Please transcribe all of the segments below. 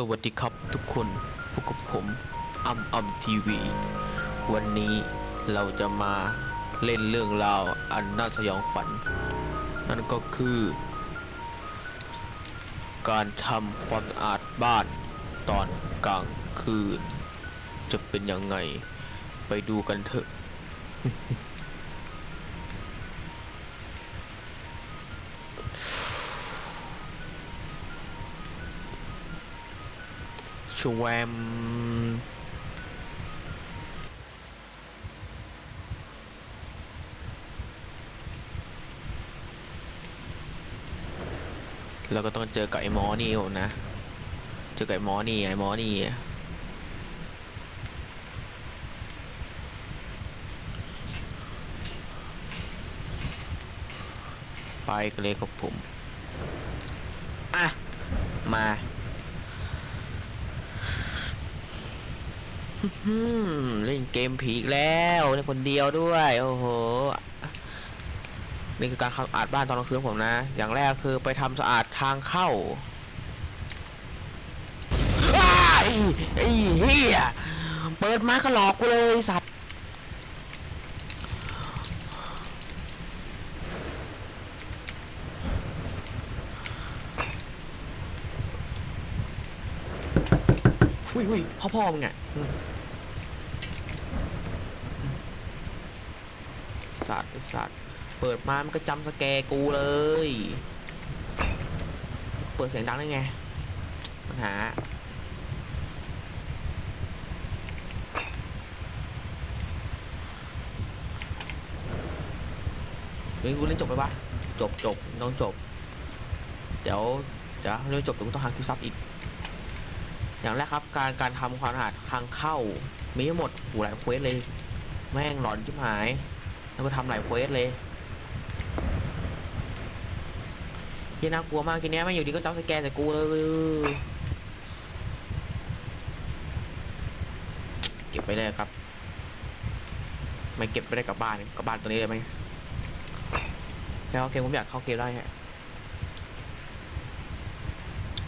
สวัสดีครับทุกคนพบกับผมอัมอัมทีวี วันนี้เราจะมาเล่นเรื่องราวอันน่าสยองขวัญนั่นก็คือ การทำความสะอาดบ้านตอนกลางคืน จะเป็นยังไง ไปดูกันเถอะ ชวมเราก็ต้องเจอกับไอ้หมอนี่นะ เจอกับไอ้หมอนี่ไอ้หมอนี่ไปกันเลยครับผม อะ มา อืม เล่นเกมผีอีกแล้วเล่นคนเดียวด้วย โอ้โห นี่คือการทำสะอาดบ้านตอนกลางคืนของผมนะ อย่างแรกคือไปทำสะอาดทางเข้าอ้ไอ้เหี้ยเปิดมาก็หลอกกูเลยสัตว์อุ้ยอุ้ยพ่อพ่อมึงอะอืม สัตว์ไอ้สัตว์เปิดมามันก็จำสแกกูเลย เปิดเสียงดังได้ไงปัญหาเฮ้ยกูเล่นจบไปปะจบจบต้องจบ เดี๋ยวเดี๋ยวเรื่องจบเดี๋ยวกูต้องหาคิวซับอีก อย่างแรกครับ การการทำความสะอาดทางเข้า มีทั้งหมดหูหลายเควสเลย แม่งหลอนชิบหาย แล้วก็ทำหลายเควสเลยเหี้ยน่ากลัวมากทีเนี้ยแม่อยู่ดีก็จ้องสแกนใส่กูเลยเก็บไปเลยครับ ไม่เก็บไม่ได้กลับบ้านกลับบ้านตัวนี้เลยไหมแค่โอเคผมอยากเข้าเกมได้ฮะ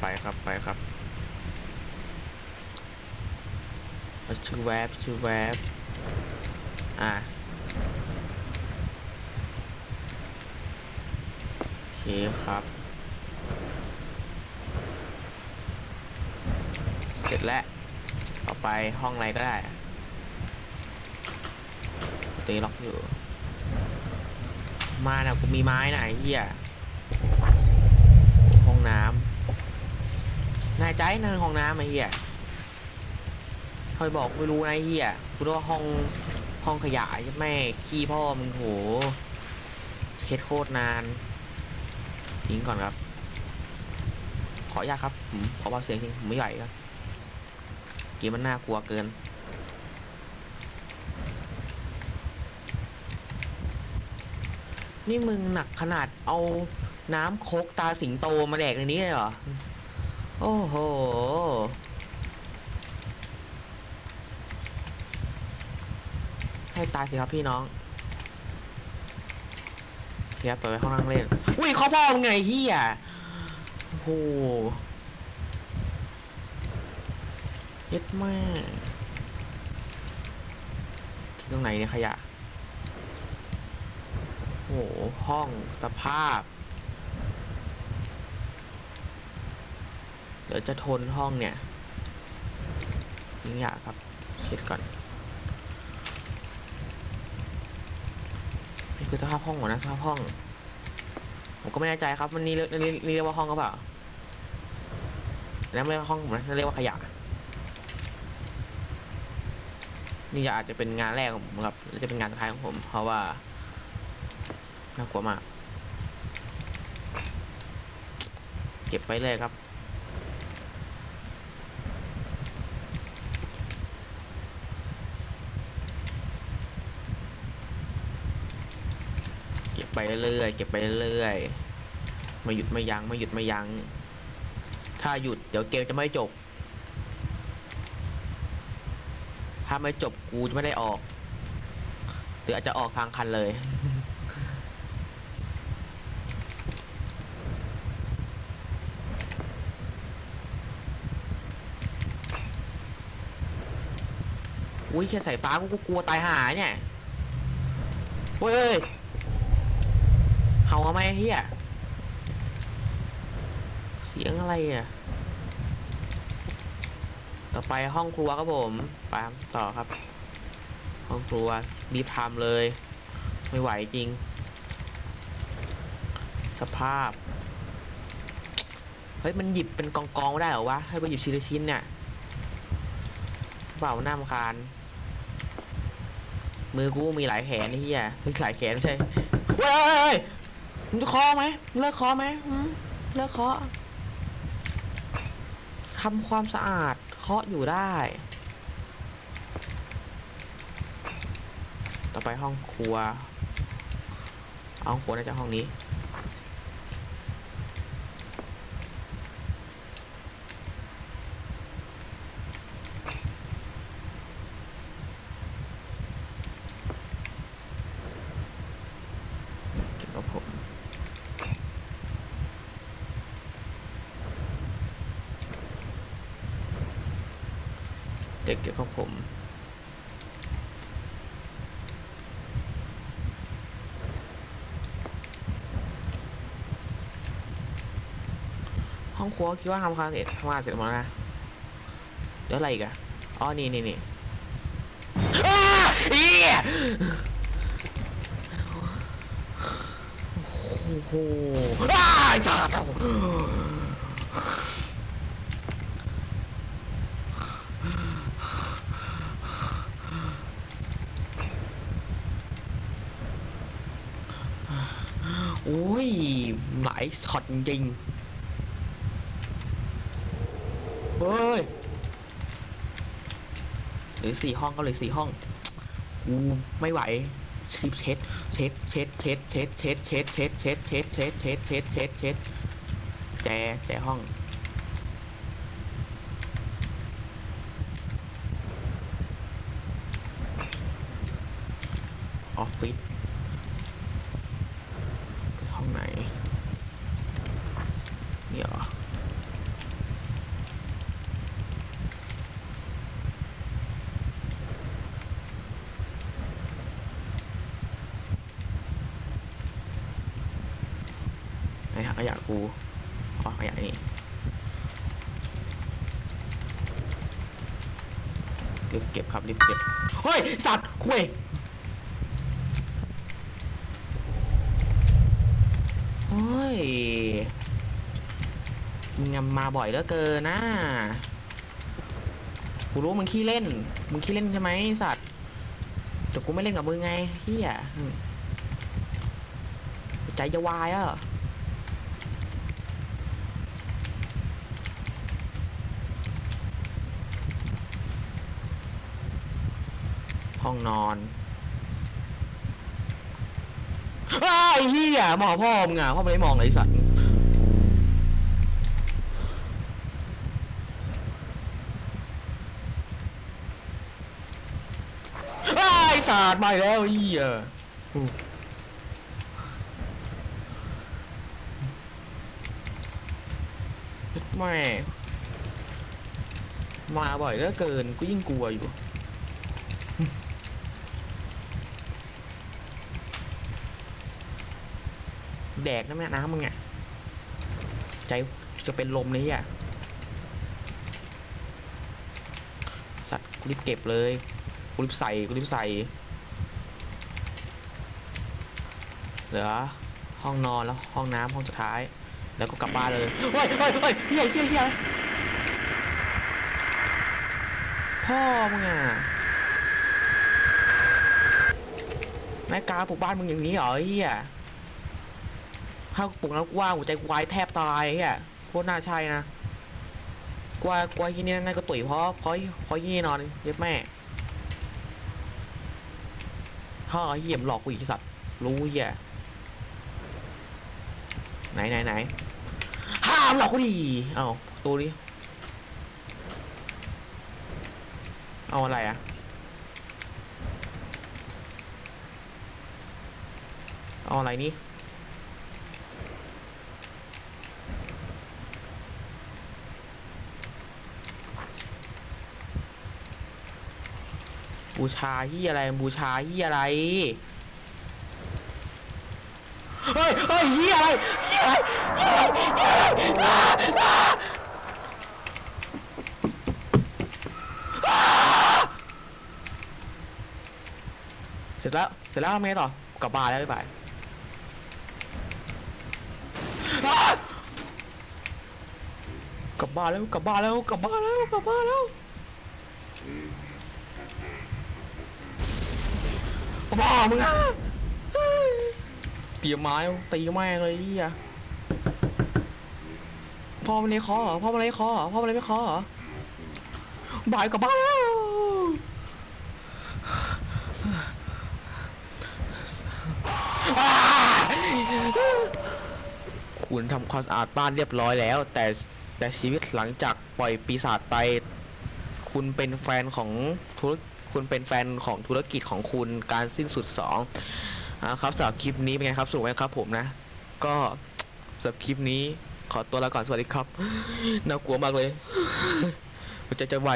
ไปครับไปครับชื่อแวบชื่อแวบอะโอ เคครับ เสร็จแล้ว ต่อไปห้องอะไรก็ได้ตีล็อกอยู่ มาน่ะกูมีไม้น่ะไอ้เหี้ยห้องน้ำนายใจนั่นห้องน้ำไอ้เหี้ยคอยบอกไม่รู้นะเฮียกูรู้ว่าห้องห้องขยะใช่ไหมขี้พ่อมึงโหเช็ดโคตรนาน ทิ้งก่อนครับ ขออนุญาตครับผมขอเบาเสียงจริงผมไม่ไหวครับเกมมันน่ากลัวเกิน นี่มึงหนักขนาดเอาน้ำโคกตาสิงโตมาแดกในนี้เลยเหรอ โอ้โหให้ตายสิครับพี่น้อง เทียบไปไว้ห้องนั่งเล่น อุ้ยเขาพ่อมึงไงเฮียโอ้โหเย็ดมากที่ตรงไหนเนี่ยขยะ โอ้โห ห้องสภาพ เดี๋ยวจะทนห้องเนี่ยนี่อยากครับเช็ดก่อน คือสภาพห้องก่อนนะสภาพห้อง ผมก็ไม่แน่ใจครับ มันนี่เรียกนี่เรียกว่าห้องก็เปล่าแล้วไม่เรียกว่าห้องผมนะนั่นเรียกว่าขยะ นี่จะอาจจะเป็นงานแรกของผมครับและจะเป็นงานสุดท้ายของผม เพราะว่าน่ากลัวมาก เก็บไปเลยครับ ไปเรื่อยเก็บไปเรื่อยไม่หยุดไม่ยัง้งไม่หยุดไม่ยัง้ง ถ้าหยุดเดี๋ยวเกมจะไม่จบ ถ้าไม่จบกูจะไม่ได้ออก หรืออาจจะออกทางคันเลย อุ้ยแค่ใส่ฟ้ากูกลัวตายหาเนี่ยเฮ้ย เห่าทำไมเฮียเสียงอะไรอะ ต่อไปห้องครัวครับผมไปต่อครับ ห้องครัวรีบทำเลย ไม่ไหวจริง สภาพ เฮ้ย มันหยิบเป็นกองๆไม่ได้เหรอวะ ให้กูหยิบชิ้นละชิ้นเนี่ยเปล่าหน้ามคานมือกูมีหลายแขนนี่เฮียไม่ใช่หลายแขนใช่เว้ย มึงจะเคอไหมเลิกเคอไหมเลิกเคาะทำความสะอาดเคาะอยู่ได้ ต่อไปห้องครัว เอาห้องครัวน่าจะห้องนี้ เก็บกับผม เด็กเก็บกับผม ห้องครัวคิดว่าทำความสะอาดทำงานเสร็จหมดแล้วนะเดี๋ยวอะไรอีกอะอ๋อ นี่นี่นี่อ้าเอียโอ้โหอ้าจ้าดโอ้ย หลายช็อตจริงเฮ้ยหรือสี่ห้องก็เลยสี่ห้องกูไม่ไหวชิบเช็ดเช็ดเช็ดเช็ดเช็ดเช็ดเช็ดเช็ดเช็ดเช็ดเช็ดเช็ดเช็ดเช็ดเช็ดแจแจห้องออฟฟิศ ห้องไหน นี่เหรอไอ้ถังขยะกูอ๋อขยะนี่รีบเก็บครับรีบเก็บ เฮ้ย สัตว์คุยโอ้ย มึงยังมาบ่อยเหลือเกินนะกูรู้มึงขี้เล่น มึงขี้เล่นใช่ไหมสัตว์ แต่กูไม่เล่นกับมึงไงเฮียใจจะวายอะห้องนอนไอ้เหี้ยมองพ่อมึงอะพ่อไม่ได้มองเลยไอ้สัตว์ อ้าสตว์มาอีกแล้วไอ้เหี้ยอืมแม่มาบ่อยเหลือเกินกูยิ่งกลัวอยู่แดกนะแม่น้ำมึงอะใจจะเป็นลมเลยอะสัตว์รีบเก็บเลย กูรีบใส่กูรีบใส่ เหลือ ห้องนอนแล้วห้องน้ำห้องสุดท้าย แล้วก็กลับบ้านเลยเฮ้ยเฮ้ยเฮ้ยเฮียเฮียเฮียพ่อมึงอะนายกาปลูกบ้านมึงอย่างนี้เหรอเฮียถ้าปลุกแล้วกว้าหัวใจกวายแทบตายเฮียโคตรน่าใช่นะกว่ากว่าที่นี่น่าก็ตุ๋ยเพราะเพราะเพราะที่นี่นอนเย็บแม่ ถ้าเหี้ยมหลอกกูอีกสัตว์ รู้เหี้ยไหนไหนไหนห้ามหลอกกูดิเอาตัวนี้เอาอะไรอะเอาอะไรนี่ บูชาเฮียอะไรบูชาเฮียอะไรเฮ้ยเฮ้ยเฮียอะไรเฮียอะไรเฮียอะไรเฮียอะไรอ่าอ่าอ่าเสร็จแล้วเสร็จแล้วทำไงต่อกลับบ้านแล้วบ๊ายบายอ่ากลับบ้านแล้วกลับบ้านแล้วกลับบ้านแล้วกลับบ้านแล้ว บ้ามึงอะเตรียมไม้ตีแม่งเลยพี่อะพ่อมันเลยคอเหรอพ่อมันเลยคอเหรอพ่อมันเลยไม่คอเหรอบ่ายกลับบ้านแล้วอ่าคุณทำความสะอาดบ้านเรียบร้อยแล้ว แต่แต่ชีวิตหลังจากปล่อยปีศาจไป คุณเป็นแฟนของธุร คุณเป็นแฟนของธุรกิจของคุณการสิ้นสุดสองครับสำหรับคลิปนี้เป็นไงครับสนุกไหมครับผมนะ ก็สำหรับคลิปนี้ขอตัวลาก่อนสวัสดีครับ น่ากลัวมากเลยมันจจะไว